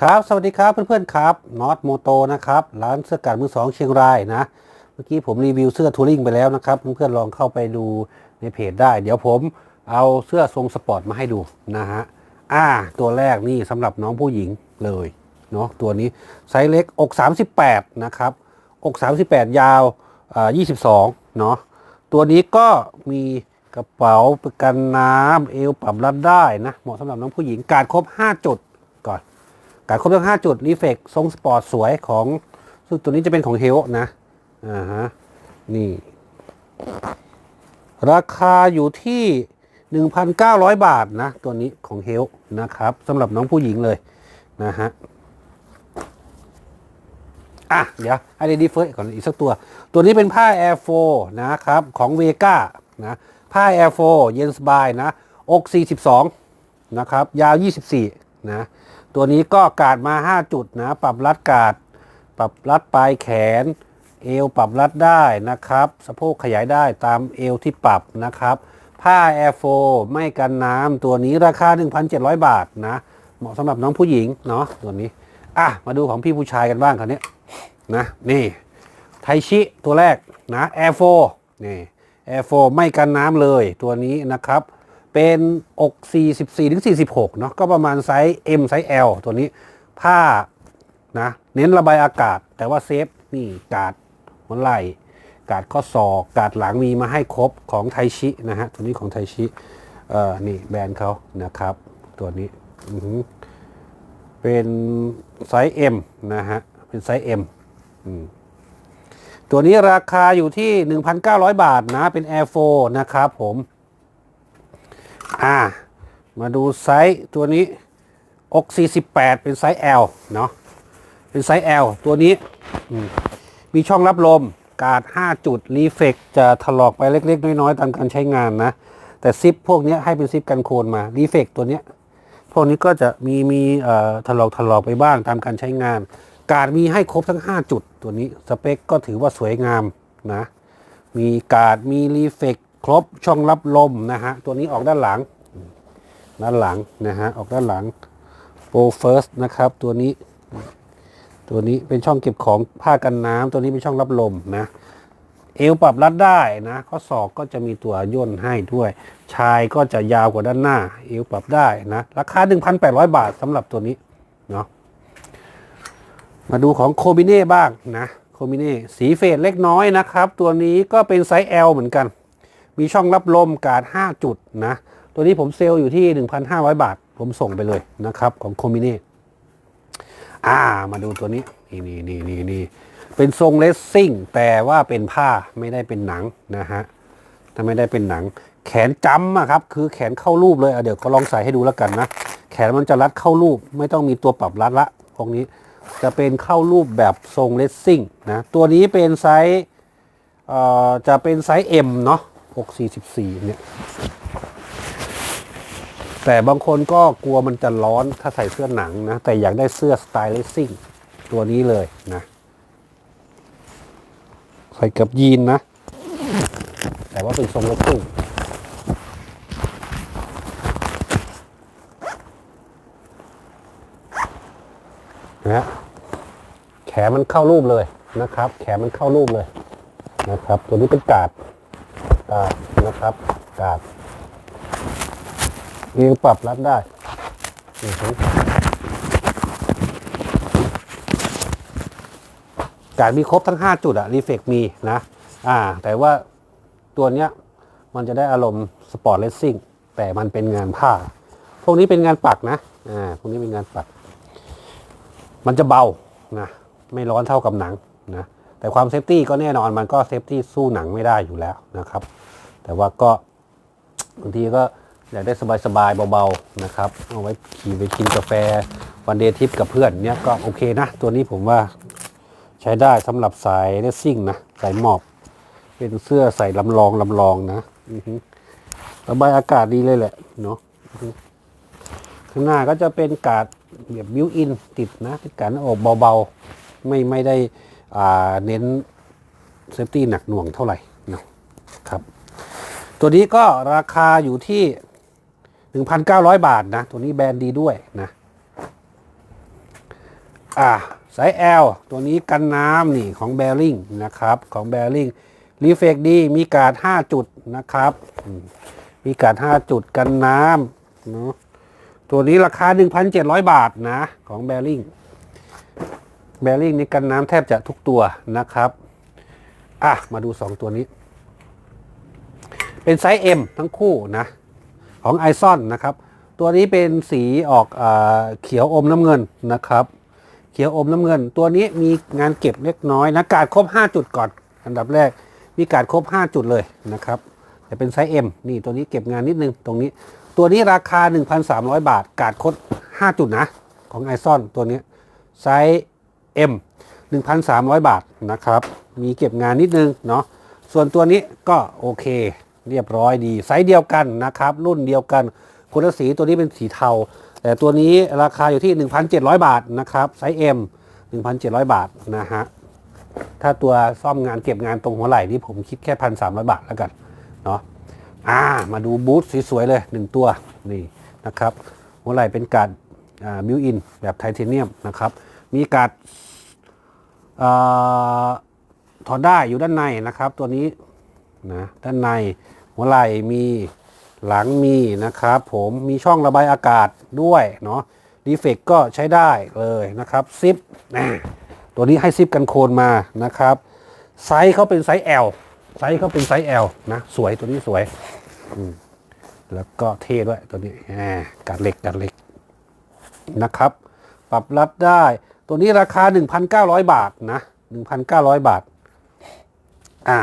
ครับ สวัสดีครับเพื่อนๆครับน็อตโมโตนะครับ ร้านเสื้อกัดมือสองเชียงรายนะ เมื่อกี้ผมรีวิวเสื้อทัวริงไปแล้วนะครับ เพื่อนๆลองเข้าไปดูในเพจได้ เดี๋ยวผมเอาเสื้อทรงสปอร์ตมาให้ดูนะฮะ อ่า ตัวแรกนี่สำหรับน้องผู้หญิงเลยเนาะตัวนี้ไซส์เล็กอก 38 นะครับ อก 38 ยาวอ่า22 เนาะตัวนี้ก็มีกระเป๋าประกันน้ำเอวปรับรัดได้นะเหมาะสำหรับน้องผู้หญิงการครบ 5 จุด การครบทั้ง 5 จุดรีเฟกทรงสปอร์ตสวยของตัวนี้จะเป็นของเฮลนะ อ่าฮะ นี่ ราคาอยู่ที่ 1,900 บาทนะ ตัวนี้ของเฮลนะครับสำหรับน้องผู้หญิงเลยนะฮะ อะ เดี๋ยวไอเดดีเฟิร์ก่อนอีกสักตัว ตัวนี้เป็นผ้า Air 4นะครับ ของเวก้านะผ้า Air 4เย็นสบายนะ อก 42 นะครับ ยาว 24 นะ ตัวนี้ก็กาดมา 5 จุดนะ ปรับรัดกาด ปรับรัดปลายแขน เอวปรับรัดได้นะครับ สะโพกขยายได้ตามเอวที่ปรับนะครับ ผ้า Air 4ไม่กันน้ำตัวนี้ราคา 1,700 บาทนะ เหมาะสำหรับน้องผู้หญิงเนาะตัวนี้ อะ มาดูของพี่ผู้ชายกันบ้างคราวนี้นะนี่ไทชิตัวแรกนะ Air 4นี่ Air 4ไม่กันน้ำเลยตัวนี้นะครับ เป็นอก 44ถึง46 เนาะก็ประมาณไซส์ M ไซส์ L ตัวนี้ผ้านะเน้นระบายอากาศ แต่ว่าเซฟนี่กาดหัวไหล่กาดข้อศอกกาดหลังมีมาให้ครบของไทชินะฮะตัวนี้ของไทชิเอ่อนี่แบรนด์เขานะครับ ตัวนี้เป็นไซส์ M นะฮะเป็นไซส์ M อืมตัวนี้ราคาอยู่ที่ 1,900 บาทนะ เป็น Air 4นะครับผม อ่า มาดูไซส์ตัวนี้อก 48 เป็นไซส์ L เนาะเป็นไซส์ L ตัวนี้มีช่องรับลมกาด 5 จุดรีเฟกจะถลอกไปเล็ก ๆ น้อย ๆ ตามการใช้งานนะ แต่ซิปพวกนี้ให้เป็นซิปกันโคลนมารีเฟกตัวนี้พวกนี้ก็จะมีมีถลอกถลอกไปบ้างตามการใช้งาน กาดมีให้ครบทั้ง 5 จุดตัวนี้ สเปคก็ถือว่าสวยงามนะ มีกาดมีรีเฟก ครบช่องรับลมนะฮะตัวนี้ออกด้านหลัง ด้านหลังนะฮะออกด้านหลังโปรเฟิร์สนะครับ ตัวนี้ ตัวนี้เป็นช่องเก็บของผ้ากันน้ำตัวนี้เป็นช่องรับลมนะเอวปรับรัดได้นะข้อศอกก็จะมีตัวย่นให้ด้วย ชายก็จะยาวกว่าด้านหน้า เอวปรับได้นะ ราคา 1,800 บาทสำหรับตัวนี้เนาะมาดูของโคบิเน่บ้างนะโคบิเน่สีเฟดเล็กน้อยนะครับ ตัวนี้ก็เป็นไซส์ L เหมือนกัน มีช่องรับลมการด5จุดนะ ตัวนี้ผมเซลล์อยู่ที่ 1,500 บาท ผมส่งไปเลยนะครับ ของโคบิเน่อ่า มาดูตัวนี้ นี่นี่นี่นี่นี่เป็นทรงเลสซิ่ง แต่ว่าเป็นผ้าไม่ได้เป็นหนังนะฮะถ้าไม่ได้เป็นหนัง แขนจำอะครับ คือแขนเข้ารูปเลยอะเดี๋ยวก็ลองใส่ให้ดูแล้วกันนะ แขนมันจะรัดเข้ารูป ไม่ต้องมีตัวปรับรัดละพวกนี้จะเป็นเข้ารูปแบบทรงเลสซิ่งนะ ตัวนี้เป็นไซส์จะเป็นไซส์ M เนาะ 644เนี่ย แต่บางคนก็กลัวมันจะร้อนถ้าใส่เสื้อหนังนะ แต่อยากได้เสื้อสไตล์เลสซิ่งตัวนี้เลยนะ ใส่กับยีนนะ แต่ว่าเป็นทรงเลสซิ่งนะแขนมันเข้ารูปเลยนะครับ แขนมันเข้ารูปเลยนะครับ ตัวนี้เป็นกาด กาดนะครับกาดเรียงปรับรัดได้อือหือกาดมีครบทั้ง 5 จุดอะรีเฟกมีนะอ่าแต่ว่าตัวเนี้ยมันจะได้อารมณ์สปอร์ตเลสซิ่งแต่มันเป็นงานผ้า พวกนี้เป็นงานปักนะอ่าพวกนี้เป็นงานปัก มันจะเบานะไม่ร้อนเท่ากับหนังนะ แต่ความเซฟตี้ก็แน่นอนมันก็เซฟตี้สู้หนังไม่ได้อยู่แล้วนะครับ แต่ว่าก็บางทีก็อยากได้สบายๆเบาๆนะครับเอาไว้ขี่ไปกินกาแฟวันเดย์ทริปกับเพื่อนเนี่ยก็โอเคนะ ตัวนี้ผมว่าใช้ได้สำหรับสายเลสซิ่งนะสายหมอบ เป็นเสื้อใส่ลำลองลำลองนะระบายอากาศดีเลยแหละเนาะข้างหน้าก็จะเป็นกาดแบบบิวอินติดนะเป็นกาดหน้าอกเบาๆ ไม่ไม่ได้ เน้นเซฟตี้หนักหน่วงเท่าไหร่นะครับ ตัวนี้ก็ราคาอยู่ที่ 1,900 บาทนะ ตัวนี้แบรนด์ดีด้วยนะอะไซส์ L ตัวนี้กันน้ำนี่ของ b บริงนะครับของ b บริงรีเฟกดีมีการ์ด5 จุดนะครับ มีการ์ด5 จุดกันน้ำเนาะตัวนี้ราคา 1,700 บาทนะ ของ b บริง b บริงนี่กันน้ำแทบจะทุกตัวนะครับ อะ มาดู 2 ตัวนี้ เป็นไซส์ M ทั้งคู่นะ ของไอซอนนะครับ ตัวนี้เป็นสีออกอาเขียวอมน้ำเงินนะครับ เขียวอมน้ำเงิน ตัวนี้มีงานเก็บเล็กน้อยนะการดครบ 5 จุดก่อน อันดับแรก มีการดครบ 5 จุดเลยนะครับแต่เป็นไซส์ M นี่ตัวนี้เก็บงานนิดนึงตรงนี้ ตัวนี้ราคา 1,300 บาท การดครบ5จุดนะ ของไอซอนตัวนี้ไซส์ M 1,300 บาทนะครับ มีเก็บงานนิดนึงเนาะ ส่วนตัวนี้ก็โอเค เรียบร้อยดี ไซส์เดียวกันนะครับ รุ่นเดียวกันคนละสีตัวนี้เป็นสีเทา แต่ตัวนี้ราคาอยู่ที่ 1,700 บาทนะครับ ไซส์ M 1,700 บาทนะฮะ ถ้าตัวซ่อมงานเก็บงานตรงหัวไหล่นี่ผมคิดแค่ 1,300 บาทแล้วกันเนาะ อ่า มาดูบูทสวยๆเลย 1 ตัวนี่นะครับ หัวไหล่เป็นการอ่าบิวอินแบบไทเทเนียมนะครับ มีการ์ดอ่าถอดได้อยู่ด้านในนะครับ ตัวนี้นะด้านในหัวไหล่มีหลังมีนะครับ ผมมีช่องระบายอากาศด้วยเนาะดีเฟกก็ใช้ได้เลยนะครับซิปนะตัวนี้ให้ซิปกันโคนมานะครับ ไซส์เขาเป็นไซส์ L ไซส์เขาเป็นไซส์ L นะ สวยตัวนี้สวย แล้วก็เท่ด้วยตัวนี้อ่กัดเหล็กกัดเหล็กนะครับ ปรับรับได้ ตัวนี้ราคา 1,900 บาทนะ 1,900 บาท อ่า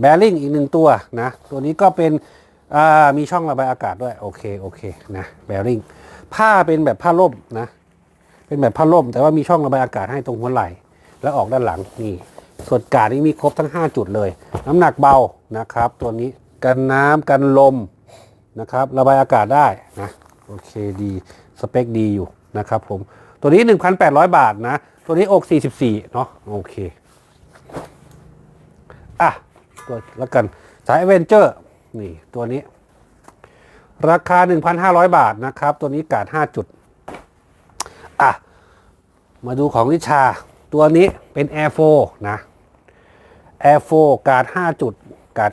แบริ่งอีกหนึ่งตัวนะ ตัวนี้ก็เป็น อ่า มีช่องระบายอากาศด้วย โอเค โอเค นะ แบริ่ง ผ้าเป็นแบบผ้าล่มนะ เป็นแบบผ้าล่ม แต่ว่ามีช่องระบายอากาศให้ตรงหัวไหล่ แล้วออกด้านหลัง นี่ ส่วนกาดนี่มีครบทั้ง 5 จุดเลย น้ำหนักเบา นะครับ ตัวนี้ กันน้ำกันลม นะครับ ระบายอากาศได้นะ โอเค ดี สเปคดีอยู่นะครับผม ตัวนี้ 1,800 บาทนะ ตัวนี้อก 44 เนาะโอเค อะ ตัวแล้วกัน สายเวนเจอร์ นี่ ตัวนี้ ราคา 1,500 บาทนะครับ ตัวนี้กาด 5 จุด อะ มาดูของลิชา ตัวนี้เป็น Air 4 นะ Air 4 กาด 5 จุด กาด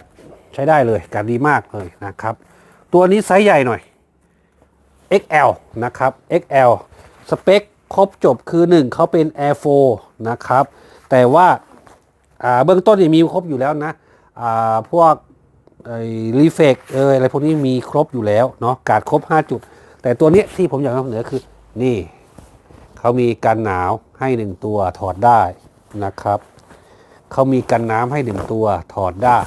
ใช้ได้เลย กาดดีมากเลยนะครับ ตัวนี้ไซส์ใหญ่หน่อย XL นะครับ XL สเปค ครบจบคือ 1เขาเป็น Air 4นะครับ แต่ว่าเบื้องต้นเนี่ยมีครบอยู่แล้วนะพวกรีเฟกเอออะไรพวกนี้มีครบอยู่แล้วเนาะการครบ 5 จุด แต่ตัวนี้ที่ผมอยากนำเสนอคือนี่เขามีกันหนาวให้ 1 ตัวถอดได้นะครับเขามีกันน้ำให้ 1 ตัวถอดได้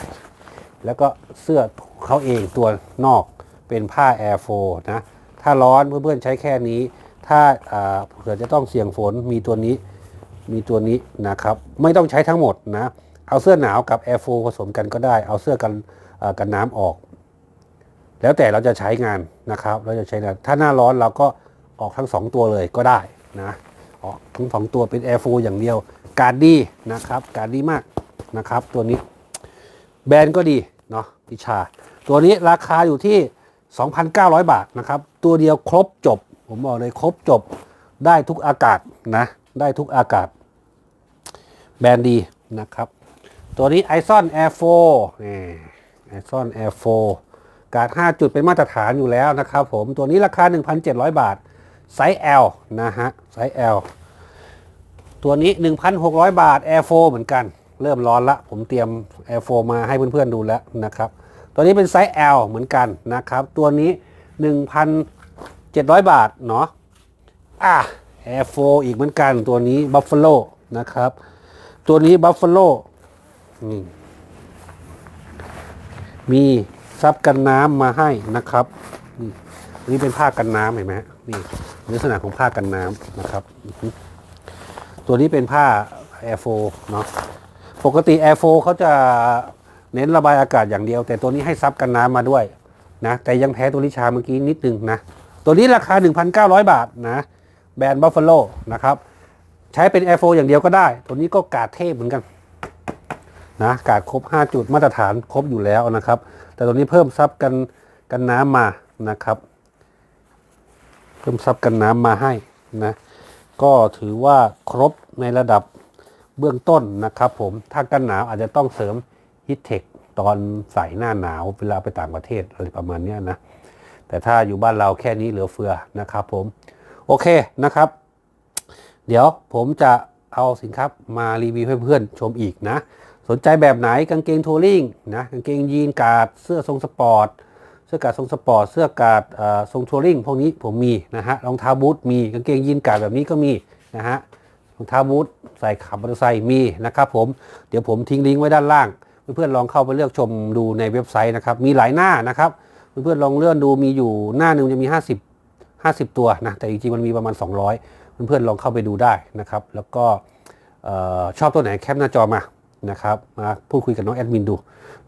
แล้วก็เสื้อเขาเองตัวนอกเป็นผ้า Air 4นะถ้าร้อนเพื่อนๆใช้แค่นี้ ถ้าเผื่อจะต้องเสี่ยงฝนมีตัวนี้มีตัวนี้นะครับ ไม่ต้องใช้ทั้งหมดนะ เอาเสื้อหนาวกับ Air 4ผสมกันก็ได้ เอาเสื้อกันกันน้ำออก แล้วแต่เราจะใช้งานนะครับ เราจะใช้งานถ้าหน้าร้อนเราก็ออกทั้ง 2 ตัวเลยก็ได้นะออกทั้งสองตัวเป็น Air 4อย่างเดียว การดีนะครับ การดีมากนะครับ ตัวนี้ แบรนด์ก็ดีเนาะพิชา ตัวนี้ราคาอยู่ที่ 2,900 บาทนะครับ ตัวเดียวครบจบ ผมบอกเลยครบจบได้ทุกอากาศนะ ได้ทุกอากาศ แบรนด์ดีนะครับ ตัวนี้ i s o n Air 4นี่ i s o n Air 4การ์ด5 จุดเป็นมาตรฐานอยู่แล้วนะครับผม ตัวนี้ราคา 1,700 บาท ไซส์ L นะฮะ ไซส์ L ตัวนี้ 1,600 บาท Air 4เหมือนกัน เริ่มร้อนละ ผมเตรียม Air 4มาให้เพื่อนๆดูแล้วนะครับ ตัวนี้เป็นไซส์ L เหมือนกันนะครับ ตัวนี้ 700 บาทเนาะอะ Air 4อีกเหมือนกันตัวนี้ Buffalo นะครับ ตัวนี้ Buffalo นี่มีซับกันน้ำมาให้นะครับนี่อันนี้เป็นผ้ากันน้ำเห็นไหมนี่ลักษณะของผ้ากันน้ำนะครับ ตัวนี้เป็นผ้า Air 4เนาะปกติ Air 4เขาจะเน้นระบายอากาศอย่างเดียว แต่ตัวนี้ให้ซับกันน้ำมาด้วยนะแต่ยังแพ้ตัวลิชาเมื่อกี้นิดนึงนะ ตัวนี้ราคา 1,900 บาทนะแบรนด์ Buffalo นะครับใช้เป็น Air 4อย่างเดียวก็ได้ ตัวนี้ก็กาดเทพเหมือนกันนะกาดครบ 5 จุดมาตรฐานครบอยู่แล้วนะครับ แต่ตัวนี้เพิ่มซับกันกันน้ำมานะครับ เพิ่มซับกันน้ำมาให้นะก็ถือว่าครบในระดับเบื้องต้นนะครับผมถ้ากันหนาวอาจจะต้องเสริมฮิตเทคตอนใส่หน้าหนาวเวลาไปต่างประเทศอะไรประมาณนี้นะ แต่ถ้าอยู่บ้านเราแค่นี้เหลือเฟือนะครับผม โอเคนะครับ เดี๋ยวผมจะเอาสินค้ามารีวิวให้เพื่อนชมอีกนะ สนใจแบบไหนกางเกงทัวริงนะกางเกงยีนกาดเสื้อทรงสปอร์ตเสื้อกาดทรงสปอร์ตเสื้อกาดทรงทัวริงพวกนี้ผมมีนะฮะรองเท้าบูทมีกางเกงยีนกาดแบบนี้ก็มีนะฮะรองเท้าบูทใส่ขับมอเตอร์ไซค์มีนะครับผมเดี๋ยวผมทิ้งลิงก์ไว้ด้านล่าง เพื่อนๆลองเข้าไปเลือกชมดูในเว็บไซต์นะครับ มีหลายหน้านะครับ เพื่อนๆลองเลื่อนดูมีอยู่หน้าหนึ่งจะมี 50 50 ตัวนะแต่จริงๆมันมีประมาณ 200 เพื่อนๆลองเข้าไปดูได้นะครับ แล้วก็ชอบตัวไหนแคปหน้าจอมานะครับมาพูดคุยกับน้องแอดมินดู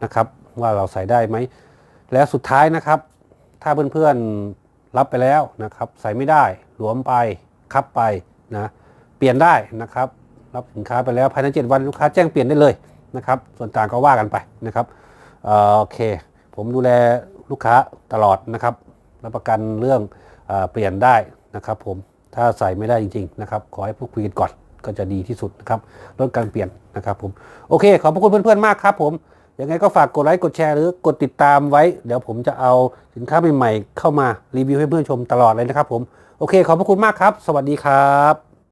นะครับว่าเราใส่ได้ไหม แล้วสุดท้ายนะครับ ถ้าเพื่อนๆรับไปแล้วนะครับ ใส่ไม่ได้หลวมไปคับไปนะเปลี่ยนได้นะครับ รับสินค้าไปแล้วภายใน 7 วันลูกค้าแจ้งเปลี่ยนได้เลยนะครับ ส่วนต่างก็ว่ากันไปนะครับออโอเค ผมดูแลลูกค้าตลอดนะครับ รับประกันเรื่องเออเปลี่ยนได้นะครับผมถ้าใส่ไม่ได้จริงๆนะครับขอให้พูดคุยกันก่อนก็จะดีที่สุดนะครับลดการเปลี่ยนนะครับผมโอเค ขอบพระคุณเพื่อนๆมากครับผมยังไงก็ฝากกดไลค์กดแชร์หรือกดติดตามไว้ เดี๋ยวผมจะเอาสินค้าใหม่ๆเข้ามารีวิวให้เพื่อนชมตลอดเลยนะครับผมโอเค ขอบพระคุณมากครับ สวัสดีครับ